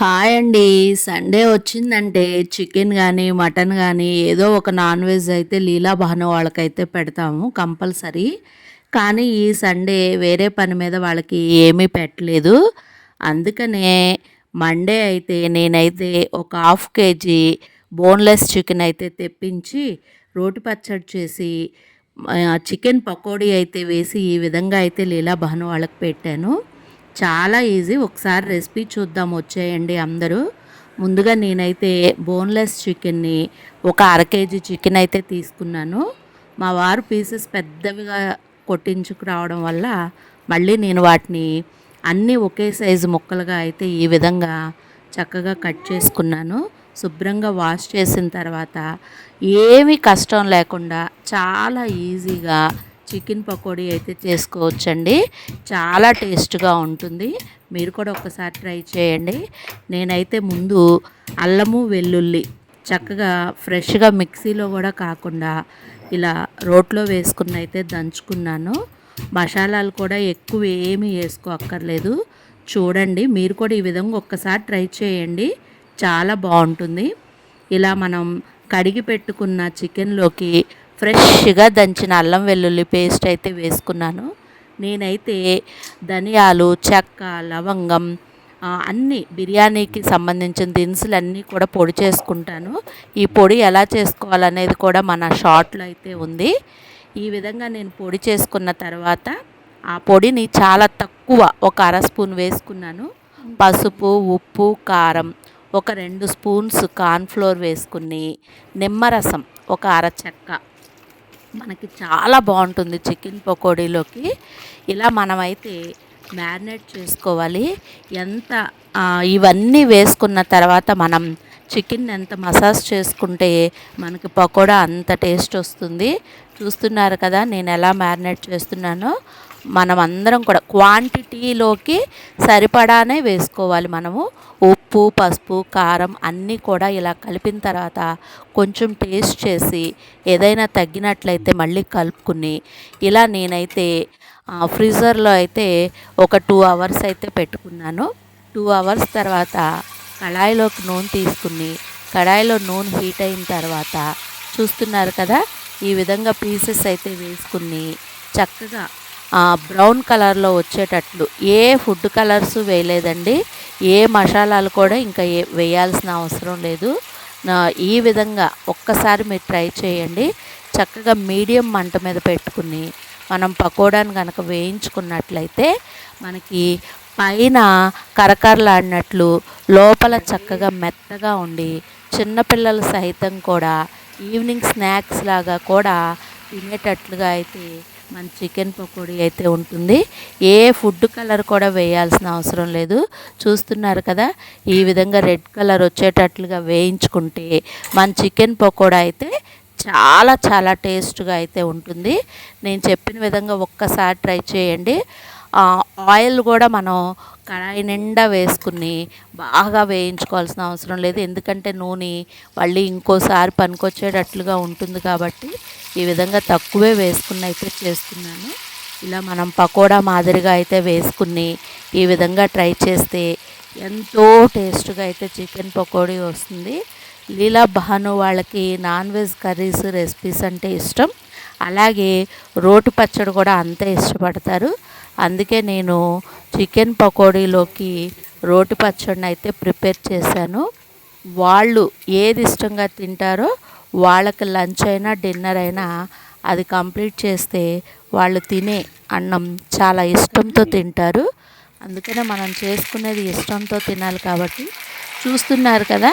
Hi అండి. Sunday వచ్చిందంటే chicken కానీ మటన్ కానీ ఏదో ఒక నాన్ వెజ్ అయితే లీలా భాను వాళ్ళకైతే పెడతాము కంపల్సరీ. కానీ ఈ సండే వేరే పని మీద వాళ్ళకి ఏమీ పెట్టలేదు. అందుకనే మండే అయితే నేనైతే ఒక హాఫ్ కేజీ బోన్లెస్ చికెన్ అయితే తెప్పించి రోటి పచ్చడి చేసి చికెన్ పకోడీ అయితే వేసి ఈ విధంగా అయితే లీలా భాను వాళ్ళకి పెట్టాను. చాలా ఈజీ ఒకసారి రెసిపీ చూద్దాం. వచ్చేయండి అందరూ. ముందుగా నేనైతే బోన్లెస్ చికెన్ని ఒక అర కేజీ చికెన్ అయితే తీసుకున్నాను. మా వారు పీసెస్ పెద్దవిగా కొట్టించుకు రావడం వల్ల మళ్ళీ నేను వాటిని అన్నీ ఒకే సైజు ముక్కలుగా అయితే ఈ విధంగా చక్కగా కట్ చేసుకున్నాను. శుభ్రంగా వాష్ చేసిన తర్వాత ఏమీ కష్టం లేకుండా చాలా ఈజీగా చికెన్ పకోడీ అయితే చేసుకోవచ్చండి. చాలా టేస్ట్గా ఉంటుంది. మీరు కూడా ఒకసారి ట్రై చేయండి. నేనైతే ముందు అల్లము వెల్లుల్లి చక్కగా ఫ్రెష్గా మిక్సీలో కూడా కాకుండా ఇలా రోట్లో వేసుకుని అయితే దంచుకున్నాను. మసాలాలు కూడా ఎక్కువ ఏమీ వేసుకో అక్కర్లేదు చూడండి మీరు కూడా ఈ విధంగా ఒక్కసారి ట్రై చేయండి. చాలా బాగుంటుంది. ఇలా మనం కడిగి పెట్టుకున్న చికెన్లోకి ఫ్రెష్గా దంచిన అల్లం వెల్లుల్లి పేస్ట్ అయితే వేసుకున్నాను. నేనైతే ధనియాలు చెక్క లవంగం అన్నీ బిర్యానీకి సంబంధించిన దినుసులు అన్నీ కూడా పొడి చేసుకుంటాను. ఈ పొడి ఎలా చేసుకోవాలనేది కూడా మన షార్ట్లో అయితే ఉంది. ఈ విధంగా నేను పొడి చేసుకున్న తర్వాత ఆ పొడిని చాలా తక్కువ ఒక అర స్పూన్ వేసుకున్నాను. పసుపు ఉప్పు కారం ఒక రెండు స్పూన్స్ కార్న్ఫ్లోర్ వేసుకుని నిమ్మరసం ఒక అర చెక్క మనకి చాలా బాగుంటుంది చికెన్ పకోడీలోకి. ఇలా మనమైతే మ్యారినేట్ చేసుకోవాలి. ఎంత ఇవన్నీ వేసుకున్న తర్వాత మనం చికెన్ ఎంత మసాజ్ చేసుకుంటే మనకి పకోడా అంత టేస్ట్ వస్తుంది. చూస్తున్నారు కదా నేను ఎలా మ్యారినేట్ చేస్తున్నానో. మనం అందరం కూడా క్వాంటిటీలోకి సరిపడానే వేసుకోవాలి మనము. ఉప్పు పసుపు కారం అన్నీ కూడా ఇలా కలిపిన తర్వాత కొంచెం టేస్ట్ చేసి ఏదైనా తగ్గినట్లయితే మళ్ళీ కలుపుకుని ఇలా నేనైతే ఫ్రీజర్లో అయితే ఒక టూ అవర్స్ అయితే పెట్టుకున్నాను. టూ అవర్స్ తర్వాత కళాయిలోకి నూనె తీసుకుని కడాయిలో నూనె హీట్ అయిన తర్వాత చూస్తున్నారు కదా ఈ విధంగా పీసెస్ అయితే వేసుకుని చక్కగా బ్రౌన్ కలర్లో వచ్చేటట్లు. ఏ ఫుడ్ కలర్స్ వేయలేదండి. ఏ మసాలాలు కూడా ఇంకా ఏ వేయాల్సిన అవసరం లేదు. ఈ విధంగా ఒక్కసారి మీరు ట్రై చేయండి. చక్కగా మీడియం మంట మీద పెట్టుకుని మనం పకోడాని కనుక వేయించుకున్నట్లయితే మనకి పైన కరకరలాడినట్లు లోపల చక్కగా మెత్తగా ఉండి చిన్నపిల్లలు సహితం కూడా ఈవినింగ్ స్నాక్స్ లాగా కూడా తినేటట్లుగా అయితే మన చికెన్ పకోడీ అయితే ఉంటుంది. ఏ ఫుడ్ కలర్ కూడా వేయాల్సిన అవసరం లేదు. చూస్తున్నారు కదా ఈ విధంగా రెడ్ కలర్ వచ్చేటట్లుగా వేయించుకుంటే మన చికెన్ పకోడా అయితే చాలా చాలా టేస్ట్గా అయితే ఉంటుంది. నేను చెప్పిన విధంగా ఒక్కసారి ట్రై చేయండి. ఆయిల్ కూడా మనం కడాయి నిండా వేసుకుని బాగా వేయించుకోవాల్సిన అవసరం లేదు. ఎందుకంటే నూనె మళ్ళీ ఇంకోసారి పనికొచ్చేటట్లుగా ఉంటుంది కాబట్టి ఈ విధంగా తక్కువే వేసుకుని అయితే చేస్తున్నాను. ఇలా మనం పకోడా మాదిరిగా అయితే వేసుకుని ఈ విధంగా ట్రై చేస్తే ఎంతో టేస్ట్గా అయితే చికెన్ పకోడీ వస్తుంది. లీలా భాను వాళ్ళకి నాన్ వెజ్ కర్రీస్ రెసిపీస్ అంటే ఇష్టం. అలాగే రోటి పచ్చడి కూడా అంతే ఇష్టపడతారు. అందుకే నేను చికెన్ పకోడీలోకి రోటి పచ్చడిని అయితే ప్రిపేర్ చేశాను. వాళ్ళు ఏది ఇష్టంగా తింటారో వాళ్ళకి లంచ్ అయినా డిన్నర్ అయినా అది కంప్లీట్ చేస్తే వాళ్ళు తినే అన్నం చాలా ఇష్టంతో తింటారు. అందుకనే మనం చేసుకునేది ఇష్టంతో తినాలి కాబట్టి చూస్తున్నారు కదా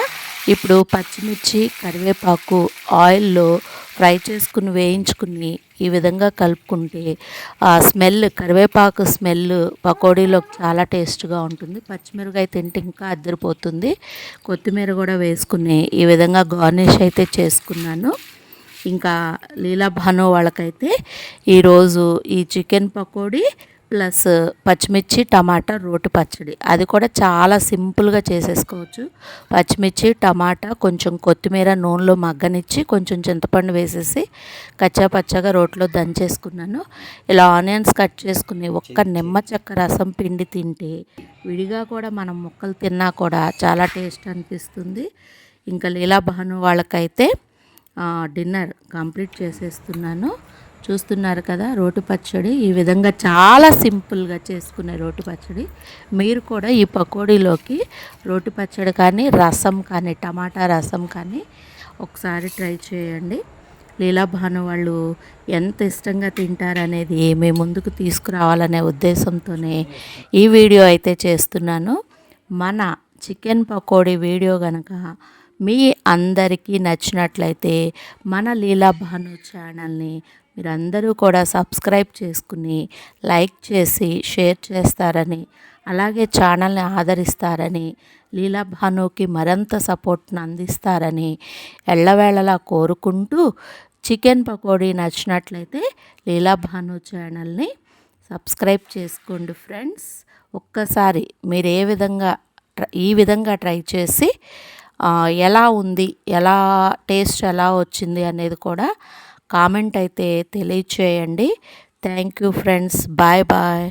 ఇప్పుడు పచ్చిమిర్చి కరివేపాకు ఆయిల్లో ఫ్రై చేసుకుని వేయించుకుని ఈ విధంగా కలుపుకుంటే ఆ స్మెల్ కరివేపాకు స్మెల్ పకోడీలోకి చాలా టేస్ట్గా ఉంటుంది. పచ్చిమిరకాయ తింటే ఇంకా అద్దరిపోతుంది. కొత్తిమీర కూడా వేసుకుని ఈ విధంగా గార్నిష్ అయితే చేసుకున్నాను. ఇంకా లీలా భాను వాళ్ళకైతే ఈరోజు ఈ చికెన్ పకోడీ ప్లస్ పచ్చిమిర్చి టమాటా రోటి పచ్చడి. అది కూడా చాలా సింపుల్గా చేసేసుకోవచ్చు. పచ్చిమిర్చి టమాటా కొంచెం కొత్తిమీర నూనెలో మగ్గనిచ్చి కొంచెం చింతపండు వేసేసి కచ్చా పచ్చగా రోట్లో దంచేసుకున్నాను. ఇలా ఆనియన్స్ కట్ చేసుకుని ఒక్క నిమ్మ చెక్క రసం పిండి తింటే విడిగా కూడా మనం ముక్కలు తిన్నా కూడా చాలా టేస్ట్ అనిపిస్తుంది. ఇంకా లీలా భాను వాళ్ళకైతే డిన్నర్ కంప్లీట్ చేసేస్తున్నాను. చూస్తున్నారు కదా రోటి పచ్చడి. ఈ విధంగా చాలా సింపుల్గా చేసుకునే రోటి పచ్చడి. మీరు కూడా ఈ పకోడీలోకి రోటి పచ్చడి కానీ రసం కానీ టమాటా రసం కానీ ఒకసారి ట్రై చేయండి. లీలా భాను వాళ్ళు ఎంత ఇష్టంగా తింటారనేది మీ ముందుకు తీసుకురావాలనే ఉద్దేశంతోనే ఈ వీడియో అయితే చేస్తున్నాను. మన చికెన్ పకోడీ వీడియో కనుక మీ అందరికీ నచ్చినట్లయితే మన లీలా భాను ఛానల్ని మీరందరూ కూడా సబ్స్క్రైబ్ చేసుకుని లైక్ చేసి షేర్ చేస్తారని అలాగే ఛానల్ని ఆదరిస్తారని లీలా భానుకి మరింత సపోర్ట్ని అందిస్తారని ఎళ్ళవేళలా కోరుకుంటూ చికెన్ పకోడీ నచ్చినట్లయితే లీలా భాను ఛానల్ని సబ్స్క్రైబ్ చేసుకోండి ఫ్రెండ్స్. ఒక్కసారి మీరు ఏ విధంగా ఈ విధంగా ట్రై చేసి ఎలా ఉంది ఎలా టేస్ట్ ఎలా వచ్చింది అనేది కూడా కామెంట్ అయితే తెలియచేయండి. Thank you friends bye bye